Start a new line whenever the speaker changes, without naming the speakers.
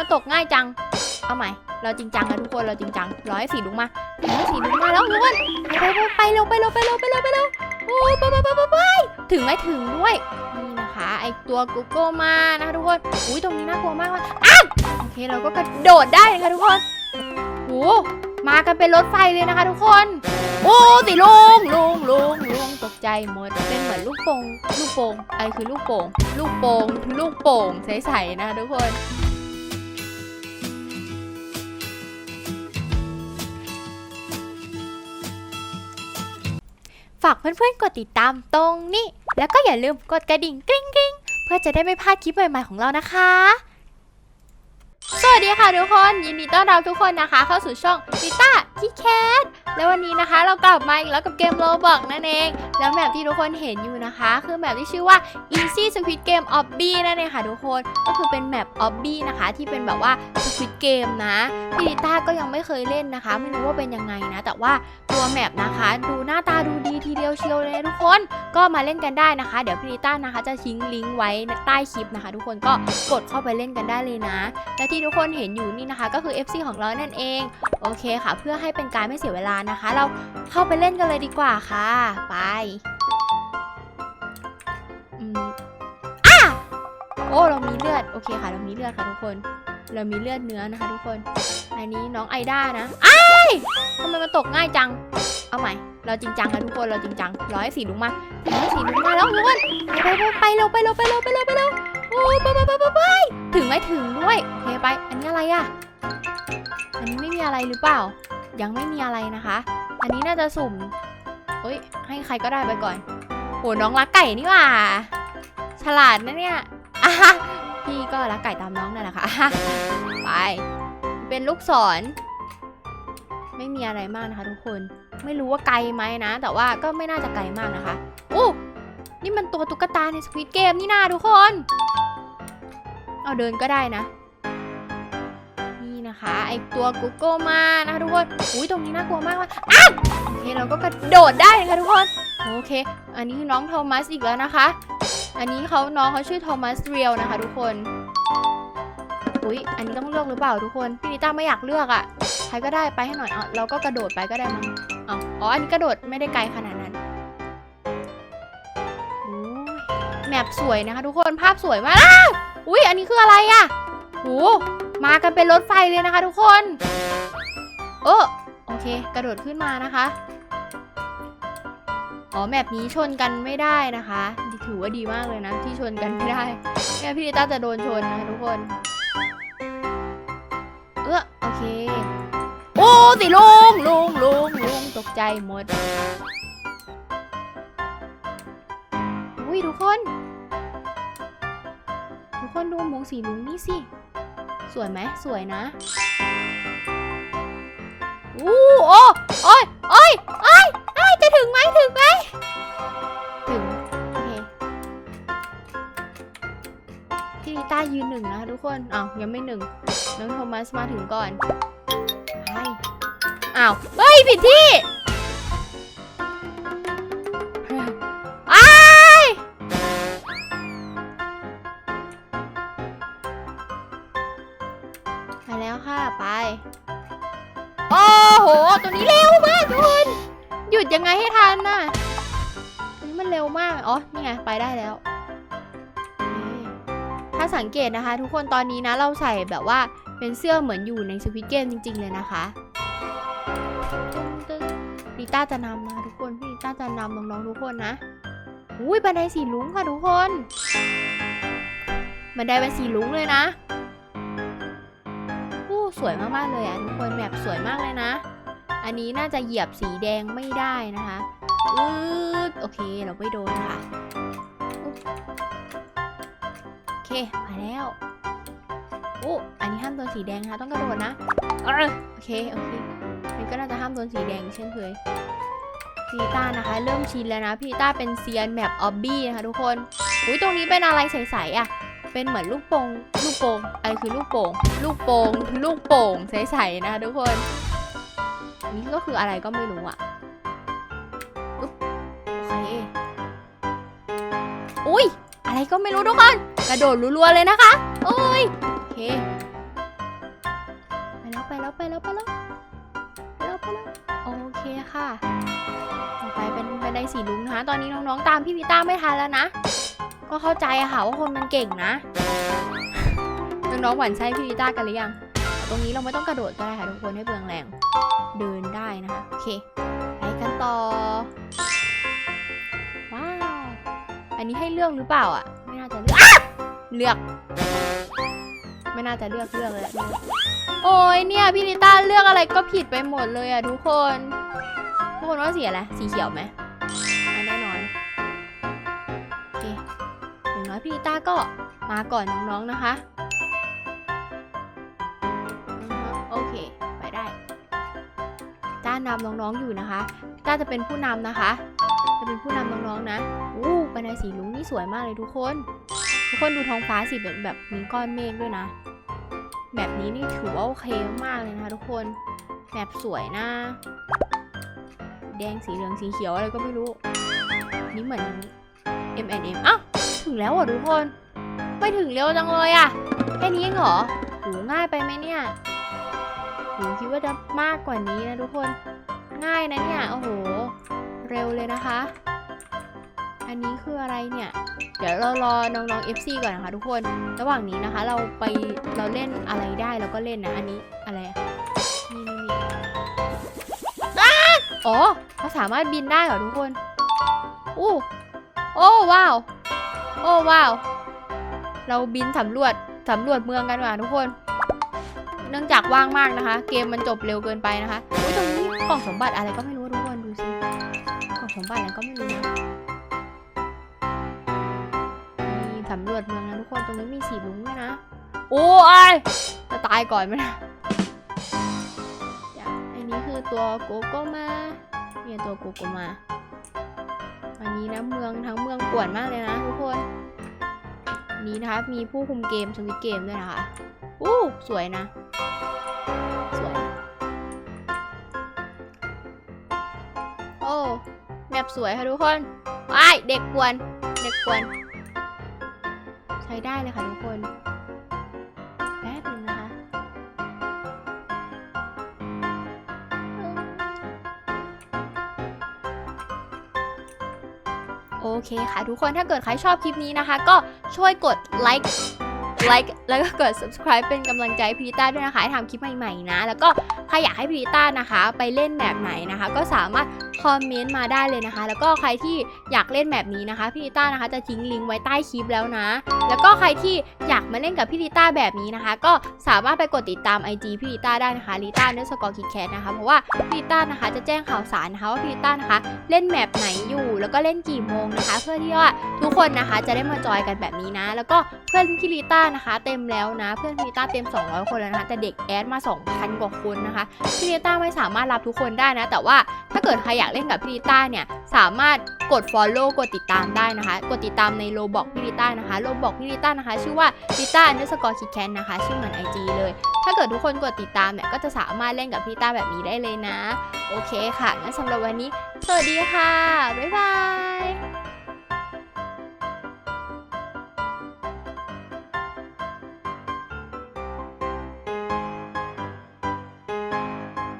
มันตกง่ายจัง เอาใหม่ เราจริงจังนะทุกคน เราจริงจังร้อยสีลุงมาร้อยสีลุงมาแล้วทุกคนไปไปไปเร็วไปเร็วไปเร็วไปเร็วไปเร็วโอ้ยไปไปไปไปไปถึงไหมถึงด้วย นี่นะคะไอตัวกูโกมานะคะทุกคน อุ้ยตรงนี้น่ากลัวมากเลยอ้าวโอเคเราก็กระโดดได้นะคะทุกคนโอ้มากันเป็นรถไฟเลยนะคะทุกคน โอ้สิลุงลุงลุงลุงตกใจหมด เป็นเหมือนลูกโป่งลูกโป่งอะไรคือลูกโป่งลูกโป่งลูกโป่งใสๆนะคะทุกคน ฝากเพื่อนๆกดติดตามตรงนี้ แล้วก็อย่าลืมกดกระดิ่งกริ๊งกริ๊งเพื่อจะได้ไม่พลาดคลิปใหม่ๆของเรานะคะ สวัสดีค่ะทุกคน ยินดีต้อนรับทุกคนนะคะ เข้าสู่ช่องลิต้าคิแคทและวันนี้นะคะเรากลับมาอีกแล้วกับเกมโรบอกนั่นเอง แล้วแมปที่ทุกคนเห็นอยู่นะคะ คือแมปที่ชื่อว่า Easy Squid Game Obby นั่นเองค่ะทุกคนก็คือเป็นแมป Obby นะคะ ที่เป็นแบบว่า Squid Game นะพี่ลิต้าก็ยังไม่เคยเล่นนะคะ ไม่รู้ว่าเป็นยังไงนะ แต่ว่า ตัวแมปนะคะ ดูหน้าตาดูดีทีเดียวเชียวเลยทุกคนก็มาเล่นกันได้นะคะ เดี๋ยวพี่ลิต้านะคะ จะทิ้งลิงก์ไว้ใต้คลิปนะคะ ทุกคนก็กดเข้าไปเล่นกันได้เลยนะ และที่ทุกคนเห็นอยู่นี่นะคะ ก็คือ FC ของเรานั่นเองโอเคค่ะ เพื่อให้เป็นการไม่เสียเวลานะคะ เราเข้าไปเล่นกันเลยดีกว่าค่ะ ไปอืมอะโอ้เรามีเลือดโอเคค่ะเรามีเลือดค่ะทุกคน เรามีเลือดเนื้อนะคะทุกคน อันนี้น้องไอด้านะอ้ทำไมมันตกง่ายจัง เอาใหม่ เราจริงจังนะทุกคน เราจริงจังร้อยสีลุงมาร้อยสีลุงมาแล้วทุกคนไปไปไปเร็วไปเร็วไปเร็วไปเร็วไปเร็วโอ้ยไปไปไปไปไปถึงไหมถึงด้วยโอเคไป อันนี้อะไรอะอันนี้ไม่มีอะไรหรือเปล่า ยังไม่มีอะไรนะคะ อันนี้น่าจะสุ่มเอ้ย ให้ใครก็ได้ไปก่อนโหน้องรักไก่นี่ว่า ฉลาดนะเนี่ยอะฮะ พี่ก็รักไก่ตามน้องนั่นแหละค่ะอะไป เป็นลูกศร ไม่มีอะไรมากนะคะ ทุกคน ไม่รู้ว่าไกลไหมนะ แต่ว่าก็ไม่น่าจะไกลมากนะคะอู้นี่มันตัวตุ๊กตาในสควิตเกมนี่นาทุกคน เอาเดินก็ได้นะ นี่นะคะไอตัวกูโก้มานะคะทุกคน อุ้ยตรงนี้น่ากลัวมากเลยอ้าโอเคเราก็กระโดดได้นะคะทุกคน โอเค อันนี้คือน้องโทมัสอีกแล้วนะคะ อันนี้เขาน้องเขาชื่อโทมัสเรียลนะคะทุกคน อุ้ยอันนี้ต้องเลือกหรือเปล่าทุกคน พี่นิต้าไม่อยากเลือกอะ่ะ ใครก็ได้ไปให้หน่อยเอาเราก็กระโดดไปก็ได้มั้งเอาอ๋อ อันนี้กระโดดไม่ได้ไกลขนาดนั้นโอ้ยแมปสวยนะคะทุกคน ภาพสวยมาก อุ้ยอันนี้คืออะไรอะ่ะโหมากันเป็นรถไฟเลยนะคะทุกคน เออโอเค กระโดดขึ้นมานะคะ อ๋อแมปนี้ชนกันไม่ได้นะคะถือว่าดีมากเลยนะ ที่ชนกันไม่ได้แม่พี่ลิต้าจะโดนชนนะทุกคน เออโอเค โอ้สิลุงลุงลุงลุงตกใจหมดอุ้ยทุกคน ทุกคนดูหมูสีลุงนี่สิสวยไหมสวยนะอู้โอ้โอ้ยโอ้ยโอ้ยโอ้ย จะถึงไหมถึงไหมถึง โอเคพี่ลิต้ายืนหนึ่งนะคะทุกคนอ้าวยังไม่หนึ่งน้องโทมัสมาถึงก่อนไปอ้าวเฮ้ยผิดที่ ดยังไงให้ทันน่ะนนี้มันเร็วมาก อ๋อ นี่ไง ไปได้แล้ว ถ้าสังเกตนะคะ ทุกคนตอนนี้นะเราใส่แบบว่าเป็นเสื้อเหมือนอยู่ในสวิตเกมจริง ๆ เลยนะคะตึ๊งลิต้าจะนำนะทุกคน พี่ลิต้าจะนำน้องๆทุกคนนะ อุ้ยบันไดสีลุงค่ะทุกคน บันไดเป็นสีลุงเลยนะ อู้สวยมากๆเลยอะทุกคนแบบสวยมากเลยนะ อันนี้น่าจะเหยียบสีแดงไม่ได้นะคะอืดโอเคเราไม่โดนค่ะ โอเคไปแล้วโอ้อันนี้ห้ามโดนสีแดงนะคะต้องกระโดดนะเออโอเค โอเคนี่ก็น่าจะห้ามโดนสีแดงเช่นเคยพีต้านะคะ เริ่มชินแล้วนะ พีต้าเป็นเซียนแมปออบบี้นะคะทุกคน อุ้ยตรงนี้เป็นอะไรใสๆอะ เป็นเหมือนลูกโป่งลูกโป่งอะไรคือลูกโป่งลูกโป่งลูกโป่งใสๆนะคะทุกคน นี่ก็คืออะไรก็ไม่รู้อะอุ๊บโอเคอุ้ย อะไรก็ไม่รู้ทุกคน กระโดดรัวๆเลยนะคะโอ้ยโอเคแล้วไปแล้วไปแล้วไปแล้วไปแล้วโอเคค่ะ ต่อไปเป็นบันไดสีลุงนะคะ ตอนนี้น้องๆ ตามพี่พีต้าไม่ทันแล้วนะ ก็เข้าใจอะค่ะว่าคนมันเก่งนะ น้องๆหวั่นไส้พี่พีต้ากันหรือยัง ตรงนี้เราไม่ต้องกระโดดก็ได้ค่ะทุกคนให้เปืองแรง เดินได้นะคะ โอเค ไปกันต่อ ว้าว อันนี้ให้เลือกหรือเปล่าอะ ไม่น่าจะเลือกเลือก ไม่น่าจะเลือกเลือกเลยโอ้ยเนี่ยพี่ลิต้าเลือกอะไรก็ผิดไปหมดเลยอะทุกคน ทุกคนว่าสีอะไรสีเขียวไหมแน่นอนโอเคอย่างน้อยพี่ลิต้าก็มาก่อนน้องๆนะคะ นำน้องๆอยู่นะคะจ้าจะเป็นผู้นำนะคะ จะเป็นผู้นำน้องๆนะอู้บันไดสีลุงนี่สวยมากเลยทุกคน ทุกคนดูท้องฟ้าสิแบบแบบมีก้อนเมฆด้วยนะ แบบนี้นี่ถือว่าโอเคมากๆเลยนะคะทุกคนแบบสวยนะ แดงสีเหลืองสีเขียวอะไรก็ไม่รู้ นี่เหมือน M M อ้าวถึงแล้วอะทุกคนไม่ถึงเร็วจังเลยอะแค่นี้เองเหรอโหง่ายไปไหมเนี่ยโหคิดว่าจะมากกว่านี้นะทุกคน ง่ายนะเนี่ย โอ้โห เร็วเลยนะคะ อันนี้คืออะไรเนี่ย เดี๋ยวเรารอน้องๆ FC ก่อนนะคะทุกคน ระหว่างนี้นะคะ เราไปเราเล่นอะไรได้เราก็เล่นนะ อันนี้อะไร นี่นี่นี่อ๋อเขาสามารถบินได้เหรอทุกคน อู้โอ้ว้าว โอ้ว้าว เราบินสำรวจสำรวจเมืองกันว่ะทุกคน เนื่องจากว่างมากนะคะ เกมมันจบเร็วเกินไปนะคะ ตรงนี้กล่องสมบัติอะไรก็ไม่รู้ทุกคนดูสิกล่องสมบัติอะไรก็ไม่รู้นะนี่สำรวจเมืองนะทุกคนตรงนี้มีสีลุงด้วยนะ โอ้ยจะตายก่อนไหมนะอย่าอันนี้คือตัวโกโก้มาเนี่ยตัวโกโก้มาอันนี้นะเมืองทั้งเมืองป่วนมากเลยนะทุกคนนี้นะคะมีผู้คุมเกมสวิตเกมด้วยนะคะอู้สวยนะ แมปสวยค่ะทุกคนว้ายเด็กกวน เด็กกวน ใช้ได้เลยค่ะทุกคนแป๊บนึงนะคะ โอเคค่ะทุกคนถ้าเกิดใครชอบคลิปนี้นะคะ ก็ช่วยกดไลค์ไลค์แล้วก็กด subscribe เป็นกำลังใจพีต้าด้วยนะคะให้ทำคลิปใหม่ๆนะ แล้วก็ใครอยากให้พีต้านะคะ ไปเล่นแบบไหนนะคะ ก็สามารถ คอมเมนต์มาได้เลยนะคะ แล้วก็ใครที่อยากเล่นแบบนี้นะคะ พี่ลิต้านะคะจะทิ้งลิงก์ไว้ใต้คลิปแล้วนะ แล้วก็ใครที่อยากมาเล่นกับพี่ลิต้าแบบนี้นะคะ ก็สามารถไปกดติดตาม IG พี่ลิต้าได้นะคะลิต้าเนื้อสกอร์คิดแคทนะคะ เพราะว่าพี่ลิต้านะคะจะแจ้งข่าวสารนะคะว่าพี่ลิต้านะคะ เล่นแมปไหนอยู่ แล้วก็เล่นกี่โมงนะคะ เพื่อที่ว่าทุกคนนะคะจะได้มาจอยกันแบบนี้นะ แล้วก็เพื่อนพี่ลิต้านะคะ เต็มแล้วนะ เพื่อนพี่ลิต้าเต็ม 200 คนแล้วนะคะ แต่เด็กแอดมา 2,000 กว่าคนนะคะพี่ลิต้าไม่สามารถรับทุกคนได้นะ แต่ว่าถ้าเกิดใครอยากเล่นกับพี่ลิต้าเนี่ยสามารถกด follow กดติดตามได้นะคะ กดติดตามในโลบอกพี่ลิต้านะคะโลบอกพี่ลิต้านะคะ ชื่อว่าลิต้าเนสกอร์คิดแคนนะคะ ชื่อเหมือน IG เลย ถ้าเกิดทุกคนกดติดตามเนี่ยก็จะสามารถเล่นกับพี่ต้าแบบนี้ได้เลยนะ โอเคค่ะงั้นสำหรับวันนี้ สวัสดีค่ะ บ๊ายบาย